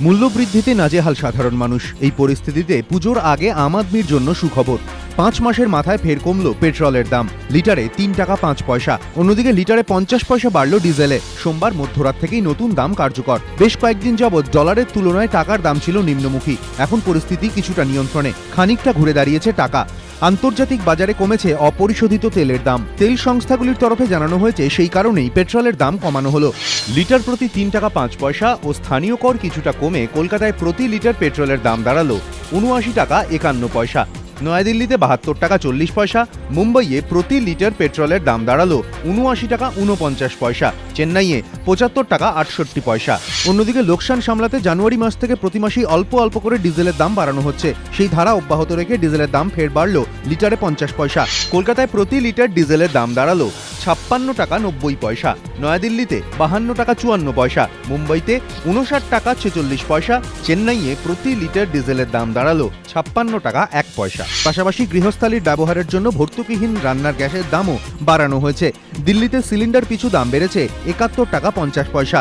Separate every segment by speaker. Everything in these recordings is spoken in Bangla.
Speaker 1: মূল্যবৃদ্ধিতে নাজেহাল সাধারণ মানুষ। এই পরিস্থিতিতে পুজোর আগে আম আদমির জন্য সুখবর। পাঁচ মাসের মাথায় ফের কমল পেট্রোলের দাম। লিটারে তিন টাকা পাঁচ পয়সা। অন্যদিকে লিটারে পঞ্চাশ পয়সা বাড়ল ডিজেলে। সোমবার মধ্যরাত থেকেই নতুন দাম কার্যকর। বেশ কয়েকদিন যাবৎ ডলারের তুলনায় টাকার দাম ছিল নিম্নমুখী। এখন পরিস্থিতি কিছুটা নিয়ন্ত্রণে। খানিকটা ঘুরে দাঁড়িয়েছে টাকা। আন্তর্জাতিক বাজারে কমেছে অপরিশোধিত তেলের দাম। তেল সংস্থাগুলির তরফে জানানো হয়েছে, সেই কারণেই পেট্রোলের দাম কমানো হলো। লিটার প্রতি তিন টাকা পাঁচ পয়সা ও স্থানীয় কর কিছুটা কমে কলকাতায় প্রতি লিটার পেট্রোলের দাম দাঁড়াল উনআশি টাকা একান্ন পয়সা। নয়াদিল্লিতে বাহাত্তর টাকা চল্লিশ পয়সা, মুম্বাইয়ে প্রতি লিটার পেট্রোলের দাম দাঁড়াল উনআশি টাকা উনপঞ্চাশ পয়সা, চেন্নাইয়ে পঁচাত্তর টাকা আটষট্টি পয়সা। অন্যদিকে লোকসান সামলাতে জানুয়ারি মাস থেকে প্রতি মাসেই অল্প অল্প করে ডিজেলের দাম বাড়ানো হচ্ছে। সেই ধারা অব্যাহত রেখে ডিজেলের দাম ফের বাড়ল লিটারে পঞ্চাশ পয়সা। কলকাতায় প্রতি লিটার ডিজেলের দাম দাঁড়াল ছাপ্পান্ন টাকা নব্বই পয়সা, নয়াদিল্লিতে বাহান্ন টাকা চুয়ান্ন পয়সা, মুম্বাইতে উনষাট টাকা ছেচল্লিশ পয়সা, চেন্নাইয়ে প্রতি লিটার ডিজেলের দাম দাঁড়াল ছাপ্পান্ন টাকা এক পয়সা। পাশাপাশি গৃহস্থালির ব্যবহারের জন্য ভর্তুকিহীন রান্নার গ্যাসের দামও বাড়ানো হয়েছে। দিল্লিতে সিলিন্ডার পিছু দাম বেড়েছে একাত্তর টাকা পঞ্চাশ পয়সা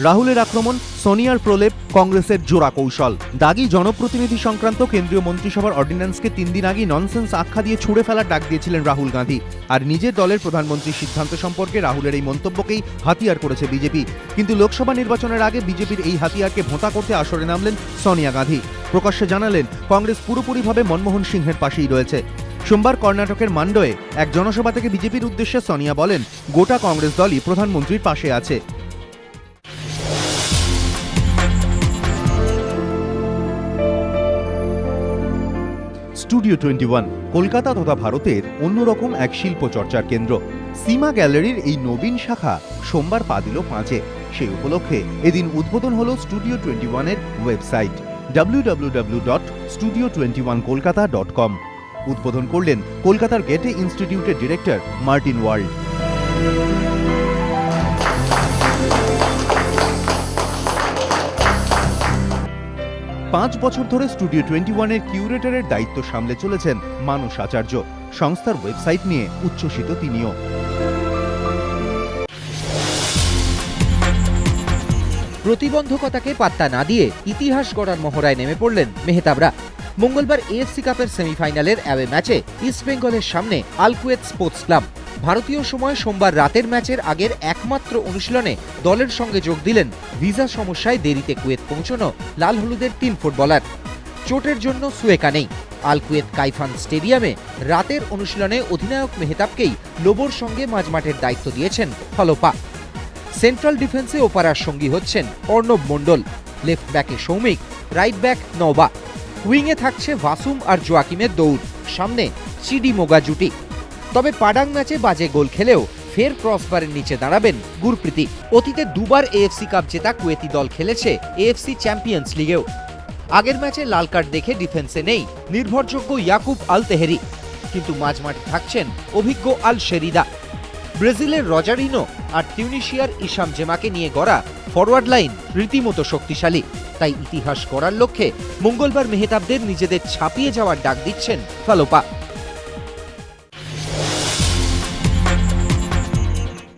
Speaker 1: রাহুলের আক্রমণ, সোনিয়ার প্রলেপ, কংগ্রেসের জোড়া কৌশল। দাগি জনপ্রতিনিধি সংক্রান্ত কেন্দ্রীয় মন্ত্রিসভার অর্ডিন্যান্সকে তিন দিন আগে ননসেন্স আখ্যা দিয়ে ছুড়ে ফেলার ডাক দিয়েছিলেন রাহুল গান্ধী। আর নিজের দলের প্রধানমন্ত্রীর সিদ্ধান্ত সম্পর্কে রাহুলের এই মন্তব্যকেই হাতিয়ার করেছে বিজেপি। কিন্তু লোকসভা নির্বাচনের আগে বিজেপির এই হাতিয়ারকে ভোঁতা করতে আসরে নামলেন সোনিয়া গান্ধী। প্রকাশ্যে জানালেন, কংগ্রেস পুরোপুরিভাবে মনমোহন সিংহের পাশেই রয়েছে। সোমবার কর্ণাটকের মান্ডয়ে এক জনসভা থেকে বিজেপির উদ্দেশ্যে সোনিয়া বলেন, গোটা কংগ্রেস দলই প্রধানমন্ত্রীর পাশে আছে। স্টুডিও টোয়েন্টি ওয়ান কলকাতা তথা ভারতের অন্যরকম এক শিল্প চর্চার কেন্দ্র। সীমা গ্যালারির এই নবীন শাখা সোমবার পা দিল পাঁচে। সেই উপলক্ষে এদিন উদ্বোধন হল স্টুডিও টোয়েন্টি ওয়ানের website W W W dot studio twenty one Kolkata dot com উদ্বোধন করলেন কলকাতার গেটে ইনস্টিটিউটের ডিরেক্টর মার্টিন ওয়ার্ল্ড পাঁচ বছর ধরে স্টুডিও টোয়েন্টি ওয়ানের কিউরেটরের দায়িত্ব সামলে চলেছেন মানস আচার্য। সংস্থার ওয়েবসাইট নিয়ে উচ্ছ্বসিত তিনিও।
Speaker 2: প্রতিবন্ধকতাকে পাত্তা না দিয়ে ইতিহাস গড়ার মহড়ায় নেমে পড়লেন মেহতাবরা। মঙ্গলবার এএফসি কাপের সেমিফাইনালের অ্যাওয়ে ম্যাচে ইস্টবেঙ্গলের সামনে আলকুয়েত স্পোর্টস ক্লাব ভারতীয় সময় সোমবার রাতের ম্যাচের আগের একমাত্র অনুশীলনে দলের সঙ্গে যোগ দিলেন ভিসা সমস্যায় দেরিতে কুয়েত পৌঁছনো লাল হলুদের তিন ফুটবলার। চোটের জন্য সুয়েকা নেই। আল কুয়েত কাইফান স্টেডিয়ামে রাতের অনুশীলনে অধিনায়ক মেহতাবকেই লোবোর সঙ্গে মাঝমাঠের দায়িত্ব দিয়েছেন ফলোপা সেন্ট্রাল ডিফেন্সে ওপারার সঙ্গী হচ্ছেন অর্ণব মণ্ডল। লেফট ব্যাকে সৌমিক, রাইট ব্যাক নওবা। উইংয়ে থাকছে ভাসুম আর জোয়াকিমের দৌড়। সামনে চিডি মোগা জুটি। তবে পাডাং ম্যাচে বাজে গোল খেলেও ফের ক্রসবারের নিচে দাঁড়াবেন গুরপ্রীতি। অতীতে দুবার এএফসি কাপ জেতা কুয়েতি দল খেলেছে এএফসি চ্যাম্পিয়ন্স লিগেও। আগের ম্যাচে লাল কার্ড দেখে ডিফেন্সে নেই নির্ভরযোগ্য ইয়াকুব আল তেহেরি কিন্তু মাঝমাঠে থাকছেন অভিজ্ঞ আল শেরিদা ব্রাজিলের রজারিনো আর টিউনিশিয়ার ইসাম জেমাকে নিয়ে গড়া ফরওয়ার্ড লাইন রীতিমতো শক্তিশালী। তাই ইতিহাস গড়ার লক্ষ্যে মঙ্গলবার মেহতাবদের নিজেদের ছাপিয়ে যাওয়ার ডাক দিচ্ছেন ফালোপা।